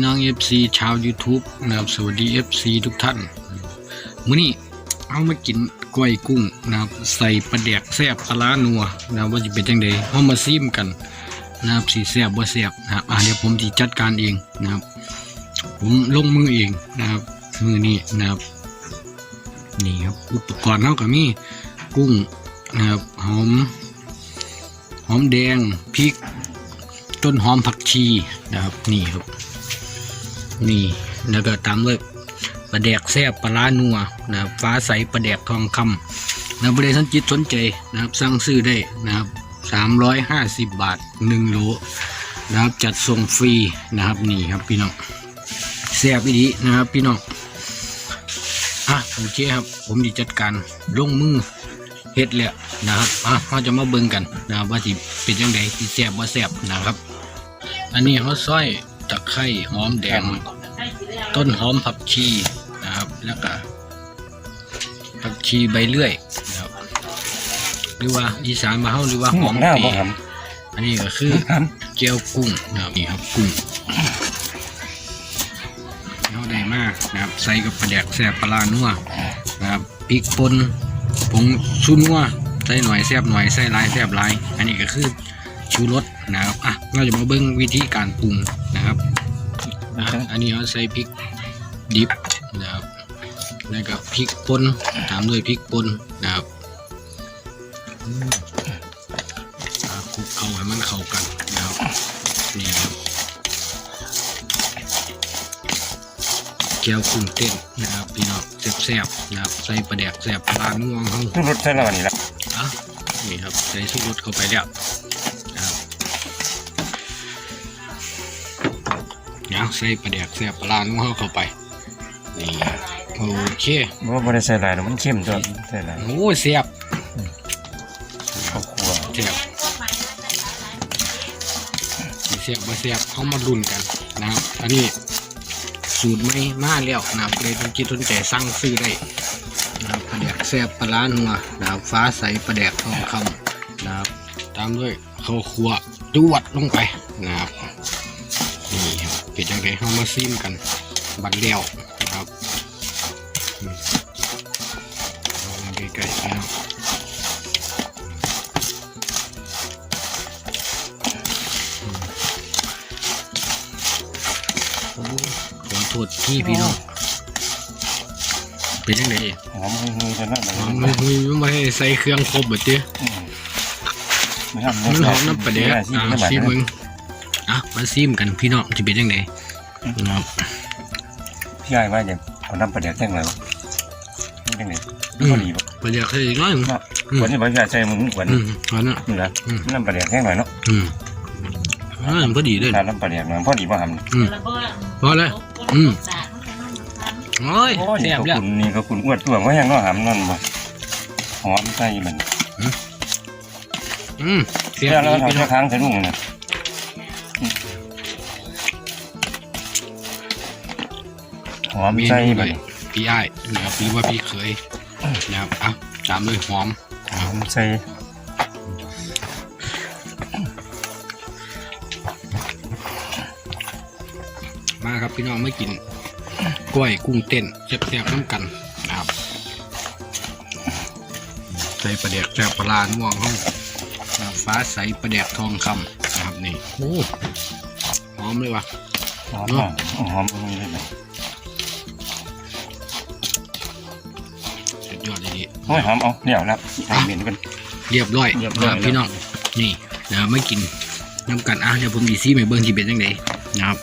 พี่น้อง FC ชาว YouTube นะครับสวัสดี FC ทุกท่านมื้อนี้เอามากินกล้วยกุ้งนะครับใส่ปลาแดกแซ่บปลาร้านัวนะครับว่าจะเป็นจังไดเฮามาซิมกันนะครับสิแซ่บบ่แซ่บนะครับอ่าเดี๋ยวผมสิจัดการเองนะครับ ผมลงมือเองนะครับมือนี้นะครับนี่ครับอุปกรณ์เฮาก็มีกุ้งนะครับหอมหอมแดงพริกต้นหอมผักชีนะครับนี่ครับ นี่แล้วก็ตามด้วยปลาแดกแซ่บปลาร้านัวนะครับฟ้าใสปลาแดกทองคำนะบริษัทจิตสนใจนะครับสั่งซื้อได้นะครับสามร้อยห้าสิบบาทหนึ่งโลนะครับจัดส่งฟรีนะครับนี่ครับพี่น้องแซ่บอีดีนะครับพี่น้องอะโอเคครับ ผมจะจัดการลงมือเฮ็ดแล้วนะครับอะเราจะมาเบิ่งกันนะครับว่าสิเป็นยังไงสิแซ่บว่าแซ่บนะครับ อันนี้เขาซอย ตะไคร้หอมแดง ต้นหอมผักชีนะครับ แล้วก็ผักชีใบเลื่อยนะครับหรือว่าอีสานมาเฮาหรือว่าหอมหน้าปีบ่ครับอันนี้ก็คือครับเจียวกุ้งนะครับนี่ครับกุ้งเขาได้มากนะครับใส่กับปลาแดกแซ่บปลาร้านัวนะครับพริกป่นผงชูนัวใส่หน่อยแซ่บหน่อยใส่หลายแซ่บหลาย อันนี้ก็คือชูรสนะครับอะเราจะมาเบิ่งวิธีการปรุง นะครับอะอันนี้เขาใส่พริกดิบนะครับแล้วก็พริกป่นตามด้วยพริกป่นนะครับอืมอะคลุกเข้าให้มันเข้ากันนะครับนี่ครับแก้วกุ้งเต้นนะครับพี่น้องแซ่บๆนะครับใส่ปลาแดกแซ่บปลาร้าน่วงเขาทุกรถใช่แล้วนี่ละอะนี่ครับใส่สุกรสเข้าไปแล้ว เดี๋ยวใส่ปลาแดกแซ่บปลาร้าน่วงเข้าไปนี่โอเคบ่บ่ได้ใส่หลายหรอกมันเข้มตัวใส่หลายโอ้แซ่บข้าวคั่วแซ่บสิแซ่บบ่แซ่บเขามาลุ้นกันนะครับอันนี้สูตรไม่มาแล้วนะครับเลยต้องคิดสนใจสั่งซื้อได้นะครับปลาแดกแซ่บปลาร้านัวนะครับฟ้าใสปลาแดกทองคำนะครับตามด้วยข้าวคั่วจวดลงไปนะครับนี่ครับ เป็นจังไงเขามาซิมกันบัดเดียวนะครับอืมเอามาใกล้ๆนะครับโอ้ขอโทษพี่พี่น้องเป็นยังไงหอมหุยๆแต่นั่นหอมไม่ไม่ไม่ให้ใส่เครื่องครบแบบเตี้ยมันหอมมันหอมน้ำปลาเดี๋ยวซีอ่าไม่ไหวซีมึง อะมาซีมกันพี่น้องจะเป็นยังไงนะครับพี่ใหญ่ว่าอย่างเอาน้ำปลาเดี๋ยวแท่งเลยนี่เป็นไงพอดีบ่ปลาเดี๋ยวเคยอีกน้อยหนึ่งวันนี้บ่ใหญ่ใส่มึงวันอืนี้มอันนั้นนี่ละอืมน้ำปลาเดี๋ยวแท่งหน่อยเนาะอืมอันนั้นพอดีเลยน้ำปลาเดี๋ยวมันพอดีบ่ทำอืมพอแล้วอืมโอ้ยโอ้ยแซ่นี่บก็แล้วคุณนี่ก็คุณอ้วนตัวว่าอย่างเนาะหำนั่นบ่หอมใส่มันอืมแซ่บแล้วดีเราพี่น้องทำค้างใส่ลุงนะ หอมเมใส่นูมัเลนยพี่อ้ายนะครับหรือว่าพี่เคยนะครับอะตามด้วยหอมหอมใส่มาครับพี่น้องไม่กินกล้วยกุ้งเต้นแซ่บๆน้ำกันนะครับใส่ปลาแดกแซ่บปลาร้าน่วงห้องนะครับฟ้าใสปลาแดกทองคำนะครับนี่โอ้หอมเลยวะหอมมากหอมมันเลย อ้ยหอมเอาเดี๋ยวแล้วทำเหม็นกัน เรียบร้อยเรียบร้อย นะพี่น้องนี่นะไม่กินน้ำกันอะเดี๋ยวผมดีซี่ไปเบิ้งที่เป็นยังไงนะครับ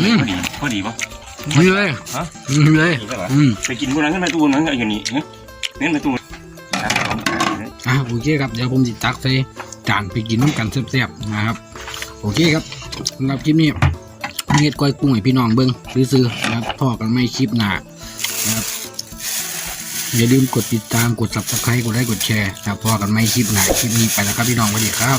อืมพอดีพอดีปะ นี่เลยฮะ นี่เลยดีปะวะอืม ไปกินพวกนั้นขึ้นมาตู้นั้นก็อยู่นี่เฮ้ยนี่มาตู้ครับหอมกันเลยอะโอเคครับ เดี๋ยวผมจะตักใส่จานไปกินน้ำกันแซ่บๆนะครับ โอเคครับสำหรับคลิปนี้เฮ็ดก้อยกุ้งให้พี่น้องเบิ้งซื้อๆนะครับพ่อกันไม่คลิปหนานะครับอย่าลืมกดติดตามกด subscribe กดไลค์กดแชร์นะพ่อกันไม่คลิปหนาคลิปนี้ไปแล้วครับพี่น้องสวัสดีครับ